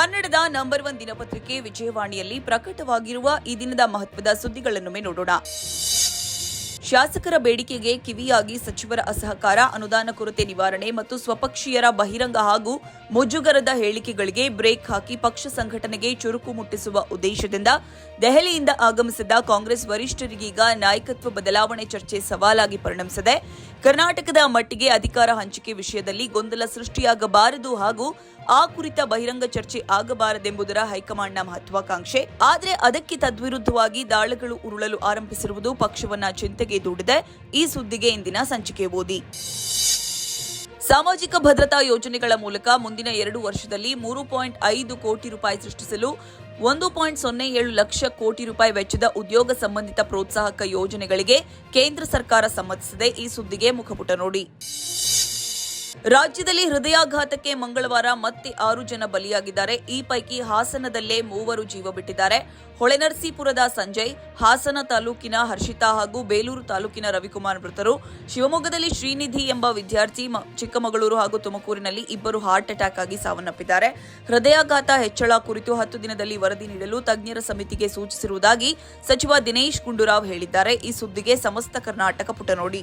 ಕನ್ನಡದ number one ದಿನಪತ್ರಿಕೆ ವಿಜಯವಾಣಿಯಲ್ಲಿ ಪ್ರಕಟವಾಗಿರುವ ಈ ದಿನದ ಮಹತ್ವದ ಸುದ್ದಿಗಳನ್ನೊಮ್ಮೆ ನೋಡೋಣ. ಶಾಸಕರ ಬೇಡಿಕೆಗೆ ಕಿವಿಯಾಗಿ ಸಚಿವರ ಅಸಹಕಾರ, ಅನುದಾನ ಕೊರತೆ ನಿವಾರಣೆ ಮತ್ತು ಸ್ವಪಕ್ಷೀಯರ ಬಹಿರಂಗ ಹಾಗೂ ಮುಜುಗರದ ಹೇಳಿಕೆಗಳಿಗೆ ಬ್ರೇಕ್ ಹಾಕಿ ಪಕ್ಷ ಸಂಘಟನೆಗೆ ಚುರುಕು ಮುಟ್ಟಿಸುವ ಉದ್ದೇಶದಿಂದ ದೆಹಲಿಯಿಂದ ಆಗಮಿಸಿದ ಕಾಂಗ್ರೆಸ್ ವರಿಷ್ಠರಿಗೀಗ ನಾಯಕತ್ವ ಬದಲಾವಣೆ ಚರ್ಚೆ ಸವಾಲಾಗಿ ಪರಿಣಮಿಸಿದೆ. ಕರ್ನಾಟಕದ ಮಟ್ಟಿಗೆ ಅಧಿಕಾರ ಹಂಚಿಕೆ ವಿಷಯದಲ್ಲಿ ಗೊಂದಲ ಸೃಷ್ಟಿಯಾಗಬಾರದು ಹಾಗೂ ಆ ಕುರಿತ ಬಹಿರಂಗ ಚರ್ಚೆ ಆಗಬಾರದೆಂಬುದರ ಹೈಕಮಾಂಡ್ನ ಮಹತ್ವಾಕಾಂಕ್ಷೆ. ಆದರೆ ಅದಕ್ಕೆ ತದ್ವಿರುದ್ಧವಾಗಿ ದಾಳಗಳು ಉರುಳಲು ಆರಂಭಿಸಿರುವುದು ಪಕ್ಷವನ್ನ ಚಿಂತೆಗೆ ದೂಡಿದೆ. ಈ ಸುದ್ದಿಗೆ ಇಂದಿನ ಸಂಚಿಕೆ ಓದಿ. ಸಾಮಾಜಿಕ ಭದ್ರತಾ ಯೋಜನೆಗಳ ಮೂಲಕ ಮುಂದಿನ ಎರಡು ವರ್ಷದಲ್ಲಿ ಮೂರು ಪಾಯಿಂಟ್ ಐದು ಕೋಟಿ ರೂಪಾಯಿ ಸೃಷ್ಟಿಸಲು ಒಂದು ಪಾಯಿಂಟ್ ಸೊನ್ನೆ ಏಳು ಲಕ್ಷ ಕೋಟಿ ರೂಪಾಯಿ ವೆಚ್ಚದ ಉದ್ಯೋಗ ಸಂಬಂಧಿತ ಪ್ರೋತ್ಸಾಹಕ ಯೋಜನೆಗಳಿಗೆ ಕೇಂದ್ರ ಸರ್ಕಾರ ಸಮ್ಮತಿಸಿದೆ. ಈ ಸುದ್ದಿಗೆ ಮುಖಪುಟ ನೋಡಿ. ರಾಜ್ಯದಲ್ಲಿ ಹೃದಯಾಘಾತಕ್ಕೆ ಮಂಗಳವಾರ ಮತ್ತೆ ಆರು ಜನ ಬಲಿಯಾಗಿದ್ದಾರೆ. ಈ ಪೈಕಿ ಹಾಸನದಲ್ಲೇ ಮೂವರು ಜೀವ ಬಿಟ್ಟಿದ್ದಾರೆ. ಹೊಳೆನರಸೀಪುರದ ಸಂಜಯ್, ಹಾಸನ ತಾಲೂಕಿನ ಹರ್ಷಿತಾ ಹಾಗೂ ಬೇಲೂರು ತಾಲೂಕಿನ ರವಿಕುಮಾರ್ ಮೃತರು. ಶಿವಮೊಗ್ಗದಲ್ಲಿ ಶ್ರೀನಿಧಿ ಎಂಬ ವಿದ್ಯಾರ್ಥಿ ಚಿಕ್ಕಮಗಳೂರು ಹಾಗೂ ತುಮಕೂರಿನಲ್ಲಿ ಇಬ್ಬರು ಹಾರ್ಟ್ ಅಟ್ಯಾಕ್ ಆಗಿ ಸಾವನ್ನಪ್ಪಿದ್ದಾರೆ. ಹೃದಯಾಘಾತ ಹೆಚ್ಚಳ ಕುರಿತು ಹತ್ತು ದಿನದಲ್ಲಿ ವರದಿ ನೀಡಲು ತಜ್ಞರ ಸಮಿತಿಗೆ ಸೂಚಿಸಿರುವುದಾಗಿ ಸಚಿವ ದಿನೇಶ್ ಗುಂಡೂರಾವ್ ಹೇಳಿದ್ದಾರೆ. ಈ ಸುದ್ದಿಗೆ ಸಮಸ್ತ ಕರ್ನಾಟಕ ಪುಟ ನೋಡಿ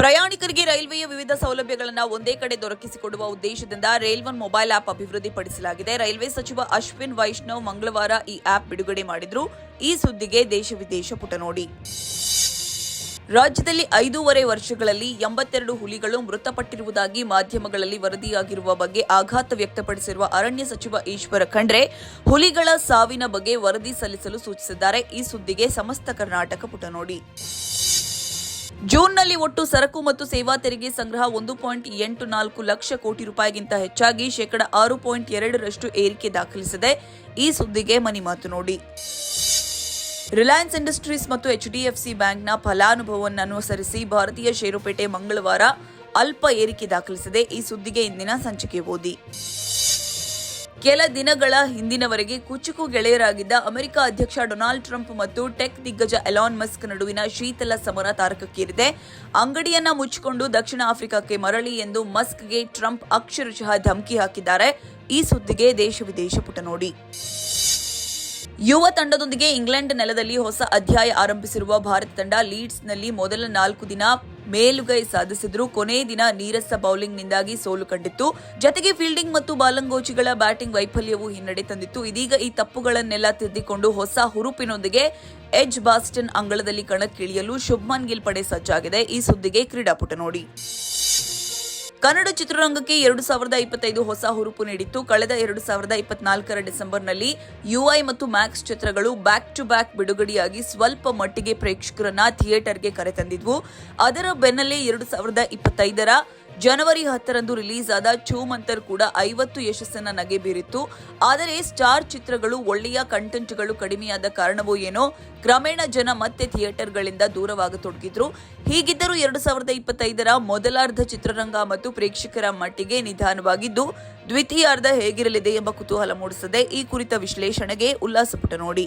ಪ್ರಯಾಣಿಕರಿಗೆ ರೈಲ್ವೆಯ ವಿವಿಧ ಸೌಲಭ್ಯಗಳನ್ನು ಒಂದೇ ಕಡೆ ದೊರಕಿಸಿಕೊಡುವ ಉದ್ದೇಶದಿಂದ ರೈಲ್ವನ್ ಮೊಬೈಲ್ ಆಪ್ ಅಭಿವೃದ್ಧಿಪಡಿಸಲಾಗಿದೆ. ರೈಲ್ವೆ ಸಚಿವ ಅಶ್ವಿನ್ ವೈಷ್ಣವ್ ಮಂಗಳವಾರ ಈ ಆಪ್ ಬಿಡುಗಡೆ ಮಾಡಿದ್ರು. ಈ ಸುದ್ದಿಗೆ ದೇಶ ವಿದೇಶ ಪುಟ ನೋಡಿ. ರಾಜ್ಯದಲ್ಲಿ ಐದೂವರೆ ವರ್ಷಗಳಲ್ಲಿ ಎಂಬತ್ತೆರಡು ಹುಲಿಗಳು ಮೃತಪಟ್ಟಿರುವುದಾಗಿ ಮಾಧ್ಯಮಗಳಲ್ಲಿ ವರದಿಯಾಗಿರುವ ಬಗ್ಗೆ ಆಘಾತ ವ್ಯಕ್ತಪಡಿಸಿರುವ ಅರಣ್ಯ ಸಚಿವ ಈಶ್ವರ ಖಂಡ್ರೆ, ಹುಲಿಗಳ ಸಾವಿನ ಬಗ್ಗೆ ವರದಿ ಸಲ್ಲಿಸಲು ಸೂಚಿಸಿದ್ದಾರೆ. ಈ ಸುದ್ದಿಗೆ ಸಮಸ್ತ ಕರ್ನಾಟಕ ಪುಟ ನೋಡಿ. ಜೂನ್ನಲ್ಲಿ ಒಟ್ಟು ಸರಕು ಮತ್ತು ಸೇವಾ ತೆರಿಗೆ ಸಂಗ್ರಹ ಒಂದು ಪಾಯಿಂಟ್ ಎಂಟು ನಾಲ್ಕು ಲಕ್ಷ ಕೋಟಿ ರೂಪಾಯಿಗಿಂತ ಹೆಚ್ಚಾಗಿ ಶೇಕಡ ಆರು ಪಾಯಿಂಟ್ ಎರಡರಷ್ಟು ಏರಿಕೆ ದಾಖಲಿಸಿದೆ. ಈ ಸುದ್ದಿಗೆ ಮನಿ ಮಾತು ನೋಡಿ. ರಿಲಯನ್ಸ್ ಇಂಡಸ್ಟ್ರೀಸ್ ಮತ್ತು ಎಚ್ಡಿಎಫ್ಸಿ ಬ್ಯಾಂಕ್ನ ಫಲಾನುಭವವನ್ನು ಅನುಸರಿಸಿ ಭಾರತೀಯ ಷೇರುಪೇಟೆ ಮಂಗಳವಾರ ಅಲ್ಪ ಏರಿಕೆ ದಾಖಲಿಸಿದೆ. ಈ ಸುದ್ದಿಗೆ ಇಂದಿನ ಸಂಚಿಕೆ ಓದಿ. ಕೆಲ ದಿನಗಳ ಹಿಂದಿನವರೆಗೆ ಕುಚುಕು ಗೆಳೆಯರಾಗಿದ್ದ ಅಮೆರಿಕ ಅಧ್ಯಕ್ಷ ಡೊನಾಲ್ಡ್ ಟ್ರಂಪ್ ಮತ್ತು ಟೆಕ್ ದಿಗ್ಗಜ ಎಲಾನ್ ಮಸ್ಕ್ ನಡುವಿನ ಶೀತಲ ಸಮರ ತಾರಕಕ್ಕೇರಿದೆ. ಅಂಗಡಿಯನ್ನ ಮುಚ್ಚಿಕೊಂಡು ದಕ್ಷಿಣ ಆಫ್ರಿಕಾಕ್ಕೆ ಮರಳಿ ಎಂದು ಮಸ್ಕ್ಗೆ ಟ್ರಂಪ್ ಅಕ್ಷರಶಃ ಧಮಕಿ ಹಾಕಿದ್ದಾರೆ. ಈ ಸುದ್ದಿಗೆ ದೇಶ ವಿದೇಶ ಪುಟ ನೋಡಿ. ಯುವ ತಂಡದೊಂದಿಗೆ ಇಂಗ್ಲೆಂಡ್ ನೆಲದಲ್ಲಿ ಹೊಸ ಅಧ್ಯಾಯ ಆರಂಭಿಸಿರುವ ಭಾರತ ತಂಡ ಲೀಡ್ಸ್ನಲ್ಲಿ ಮೊದಲ ನಾಲ್ಕು ದಿನ ಮೇಲುಗೈ ಸಾಧಿಸಿದ್ರು. ಕೊನೆ ದಿನ ನೀರಸ ಬೌಲಿಂಗ್ನಿಂದಾಗಿ ಸೋಲು ಕಂಡಿತ್ತು. ಜತೆಗೆ ಫೀಲ್ಡಿಂಗ್ ಮತ್ತು ಬಾಲಂಗೋಚಿಗಳ ಬ್ಯಾಟಿಂಗ್ ವೈಫಲ್ಯವು ಹಿನ್ನಡೆ ತಂದಿತ್ತು. ಇದೀಗ ಈ ತಪ್ಪುಗಳನ್ನೆಲ್ಲ ತಿದ್ದಿಕೊಂಡು ಹೊಸ ಹುರುಪಿನೊಂದಿಗೆ ಎಜ್ ಬಾಸ್ಟನ್ ಅಂಗಳದಲ್ಲಿ ಕಣಕ್ಕಿಳಿಯಲು ಶುಭ್ಮನ್ ಗಿಲ್ ಪಡೆ ಸಜ್ಜಾಗಿದೆ. ಈ ಸುದ್ದಿಗೆ ಕ್ರೀಡಾಪುಟ ನೋಡಿ. ಕನ್ನಡ ಚಿತ್ರರಂಗಕ್ಕೆ ಎರಡು ಸಾವಿರದ ಇಪ್ಪತ್ತೈದು ಹೊಸ ಹುರುಪು ನೀಡಿತ್ತು. ಕಳೆದ ಎರಡು ಸಾವಿರದ ಇಪ್ಪತ್ನಾಲ್ಕರ ಡಿಸೆಂಬರ್ನಲ್ಲಿ ಯುಐ ಮತ್ತು ಮ್ಯಾಕ್ಸ್ ಚಿತ್ರಗಳು ಬ್ಯಾಕ್ ಟು ಬ್ಯಾಕ್ ಬಿಡುಗಡೆಯಾಗಿ ಸ್ವಲ್ಪ ಮಟ್ಟಿಗೆ ಪ್ರೇಕ್ಷಕರನ್ನ ಥಿಯೇಟರ್ಗೆ ಕರೆತಂದಿದ್ವು. ಅದರ ಬೆನ್ನಲ್ಲೇ ಎರಡು ಸಾವಿರದ ಇಪ್ಪತ್ತೈದರ ಜನವರಿ ಹತ್ತರಂದು ರಿಲೀಸ್ ಆದ ಚೂಮಂತರ್ ಕೂಡ ಐವತ್ತು ಯಶಸ್ಸನ್ನ ನಗೆ ಬೀರಿತ್ತು. ಆದರೆ ಸ್ಟಾರ್ ಚಿತ್ರಗಳು ಒಳ್ಳೆಯ ಕಂಟೆಂಟ್ಗಳು ಕಡಿಮೆಯಾದ ಕಾರಣವೋ ಏನೋ ಕ್ರಮೇಣ ಜನ ಮತ್ತೆ ಥಿಯೇಟರ್ಗಳಿಂದ ದೂರವಾಗತೊಡಗಿದ್ರು. ಹೀಗಿದ್ದರೂ ಎರಡು ಸಾವಿರದ ಇಪ್ಪತ್ತೈದರ ಮೊದಲಾರ್ಧ ಚಿತ್ರರಂಗ ಮತ್ತು ಪ್ರೇಕ್ಷಕರ ಮಟ್ಟಿಗೆ ನಿಧಾನವಾಗಿದ್ದು, ದ್ವಿತೀಯಾರ್ಧ ಹೇಗಿರಲಿದೆ ಎಂಬ ಕುತೂಹಲ ಮೂಡಿಸದೆ ಈ ಕುರಿತ ವಿಶ್ಲೇಷಣೆಗೆ ಉಲ್ಲಾಸಪುಟ ನೋಡಿ.